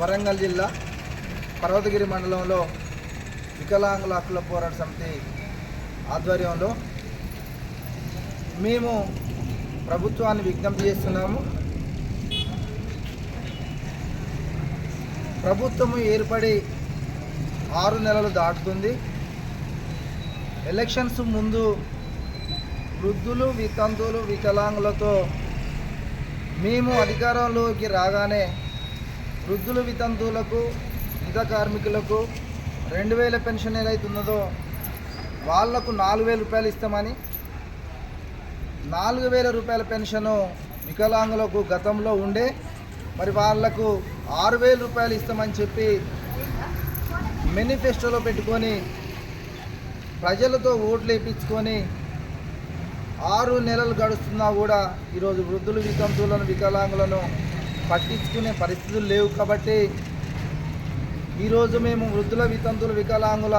వరంగల్ జిల్లా పర్వతగిరి మండలంలో వికలాంగుల హక్కుల పోరాట సమితి ఆధ్వర్యంలో మేము ప్రభుత్వాన్ని విజ్ఞప్తి చేస్తున్నాము. ప్రభుత్వము ఏర్పడి ఆరు నెలలు దాటుతుంది. ఎలక్షన్స్ ముందు వృద్ధులు వితంతువులు వికలాంగులతో మేము అధికారంలోకి రాగానే వృద్ధులు వితంతువులకు నిధ కార్మికులకు రెండు వేల పెన్షన్ ఏదైతే ఉన్నదో వాళ్ళకు నాలుగు వేల రూపాయలు ఇస్తామని నాలుగు వేల రూపాయల పెన్షను వికలాంగులకు గతంలో ఉండే మరి వాళ్ళకు ఆరు వేల రూపాయలు ఇస్తామని చెప్పి మేనిఫెస్టోలో పెట్టుకొని ప్రజలతో ఓట్లు వేయించుకొని ఆరు నెలలు గడుస్తున్నా కూడా ఈరోజు వృద్ధులు వితంతువులను వికలాంగులను పట్టించుకునే పరిస్థితులు లేవు కాబట్టి ఈరోజు మేము వృద్ధుల వితంతుల వికలాంగుల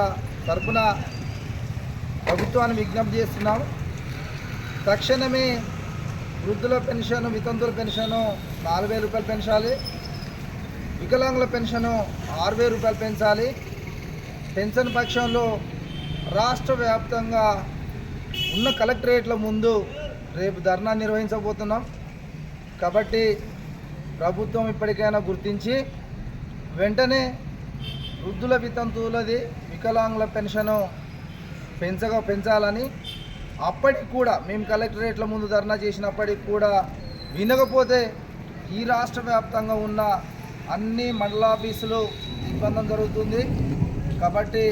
తరఫున ప్రభుత్వాన్ని విజ్ఞప్తి చేస్తున్నాం తక్షణమే వృద్ధుల పెన్షన్ వితంతుల పెన్షను నాలుగు వేల రూపాయలు పెంచాలి. వికలాంగుల పెన్షను ఆరు వేల రూపాయలు పెంచాలి. పెన్షన్ పక్షంలో రాష్ట్ర వ్యాప్తంగా ఉన్న కలెక్టరేట్ల ముందు రేపు ధర్నా నిర్వహించబోతున్నాం. కాబట్టి ప్రభుత్వం ఇప్పటికైనా గుర్తించి వెంటనే వృద్ధుల వితంతువులది వికలాంగుల పెన్షను పెంచగా పెంచాలని అప్పటికి కూడా మేము కలెక్టరేట్ల ముందు ధర్నా చేసినప్పటికి కూడా వినకపోతే ఈ రాష్ట్ర వ్యాప్తంగా ఉన్న అన్ని మండలాఫీసులు ఇబ్బంది జరుగుతుంది. కాబట్టి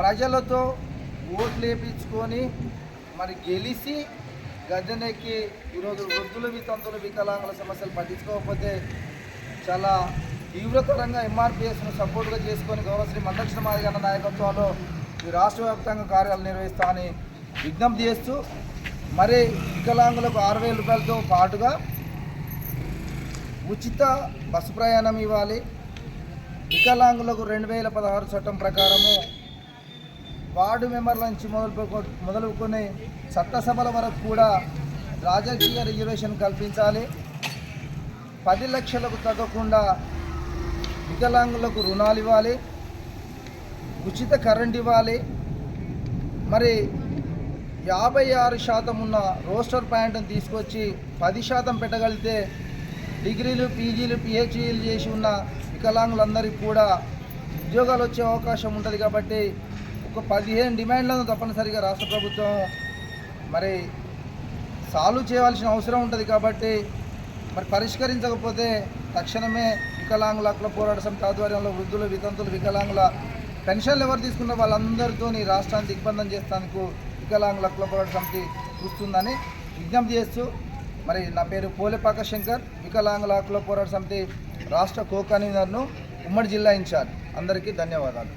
ప్రజలతో ఓట్లు వేయించుకొని మరి గెలిచి గద్దెనెక్కి ఈరోజు వృద్ధులు వితంతుల వికలాంగుల సమస్యలు పట్టించుకోకపోతే చాలా తీవ్రతరంగా ఎంఆర్పిఎస్ను సపోర్ట్గా చేసుకొని గౌరవశ్రీ మందక్షిణ మాదిగన్న నాయకత్వంలో ఈ రాష్ట్ర వ్యాప్తంగా కార్యాలు నిర్వహిస్తామని విజ్ఞప్తి చేస్తూ మరి వికలాంగులకు ఆరు వేల రూపాయలతో పాటుగా ఉచిత బస్సు ప్రయాణం ఇవ్వాలి. వికలాంగులకు రెండు వేల పదహారు చట్టం ప్రకారము వార్డు మెంబర్ల నుంచి మొదలు మొదలుకొని చట్టసభల వరకు కూడా రాజకీయ రిజర్వేషన్ కల్పించాలి. పది లక్షలకు తగ్గకుండా వికలాంగులకు రుణాలు ఇవ్వాలి. ఉచిత కరెంట్ ఇవ్వాలి. మరి యాభై ఆరు శాతం ఉన్న రోస్టర్ ప్యాంట్ని తీసుకొచ్చి పది శాతం పెట్టగలిగితే డిగ్రీలు పీజీలు పిహెచ్డీలు చేసి ఉన్న వికలాంగులందరికీ కూడా ఉద్యోగాలు వచ్చే అవకాశం ఉంటుంది కాబట్టి ఒక పదిహేను డిమాండ్లను తప్పనిసరిగా రాష్ట్ర ప్రభుత్వం. మరి సాల్వ్ చేయవలసిన అవసరం ఉంటుంది కాబట్టి మరి పరిష్కరించకపోతే తక్షణమే వికలాంగుల హక్కుల పోరాట సమితి ఆధ్వర్యంలో వృద్ధులు వితంతులు వికలాంగుల పెన్షన్లు ఎవరు తీసుకున్న వాళ్ళందరితో రాష్ట్రాన్ని దిగ్బంధం చేస్తానికి వికలాంగుల హక్కుల పోరాట సమితి చూస్తుందని విజ్ఞప్తి చేస్తూ మరి నా పేరు పోలేపాక శంకర్ వికలాంగుల హక్కుల పోరాట సమితి రాష్ట్ర కో కన్వీనర్ను ఉమ్మడి జిల్లా ఇన్ఛార్జ్. అందరికీ ధన్యవాదాలు.